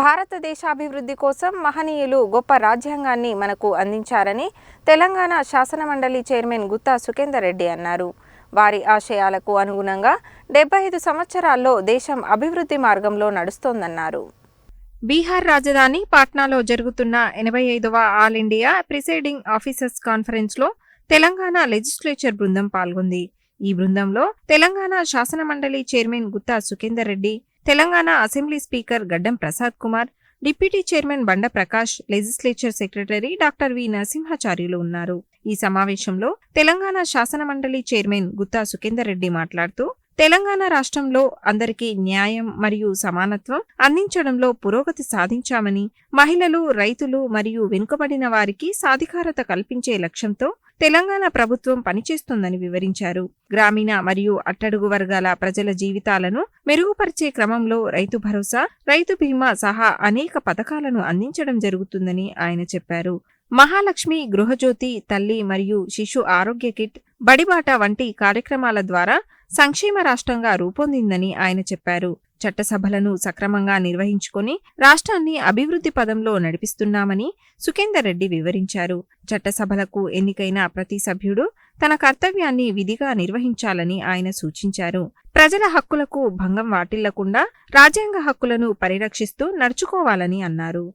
భారతదేశ అభివృద్ధి కోసం మహనీయులు గొప్ప రాజ్యాంగాన్ని మనకు అందించారని తెలంగాణ శాసనమండలి చైర్మన్ గుత్తా సుఖేందర్ రెడ్డి అన్నారు. వారి ఆశయాలకు అనుగుణంగా డెబ్బై ఐదు సంవత్సరాల్లో దేశం అభివృద్ధి మార్గంలో నడుస్తోందన్నారు. బీహార్ రాజధాని పాట్నాలో జరుగుతున్న ఎనభై ఐదవ ఆల్ ఇండియా ప్రిసైడింగ్ ఆఫీసర్స్ కాన్ఫరెన్స్లో తెలంగాణ లెజిస్లేచర్ బృందం పాల్గొంది. ఈ బృందంలో తెలంగాణ శాసనమండలి chairman Gutta Sukhender Reddy Telangana assembly speaker Gaddam Prasad Kumar deputy chairman Banda Prakash legislature secretary doctor V Narasimhacharyulu ఉన్నారు. ఈ సమావేశంలో తెలంగాణ శాసనమండలి చైర్మన్ గుత్తా సుఖేందర్ రెడ్డి మాట్లాడుతూ తెలంగాణ రాష్ట్రంలో అందరికీ న్యాయం మరియు సమానత్వం అందించడంలో పురోగతి సాధించామని మహిళలు రైతులు మరియు వెనుకబడిన వారికి సాధికారత కల్పించే లక్ష్యంతో తెలంగాణ ప్రభుత్వం పనిచేస్తోందని వివరించారు. గ్రామీణ మరియు అట్టడుగు వర్గాల ప్రజల జీవితాలను మెరుగుపరిచే క్రమంలో రైతు భరోసా రైతు బీమా సహా అనేక పథకాలను అందించడం జరుగుతుందని ఆయన చెప్పారు. మహాలక్ష్మి గృహజ్యోతి తల్లి మరియు శిశు ఆరోగ్య కిట్ బడిబాట వంటి కార్యక్రమాల ద్వారా సంక్షేమ రాష్ట్రంగా రూపొందిందని ఆయన చెప్పారు. చట్టసభలను సక్రమంగా నిర్వహించుకొని రాష్ట్రాన్ని అభివృద్ధి పదంలో నడిపిస్తున్నామని సుఖేందర్ రెడ్డి వివరించారు. చట్టసభలకు ఎన్నికైన ప్రతి సభ్యుడు తన కర్తవ్యాన్ని విధిగా నిర్వహించాలని ఆయన సూచించారు. ప్రజల హక్కులకు భంగం వాటిల్లకుండా రాజ్యాంగ హక్కులను పరిరక్షిస్తూ నడుచుకోవాలని అన్నారు.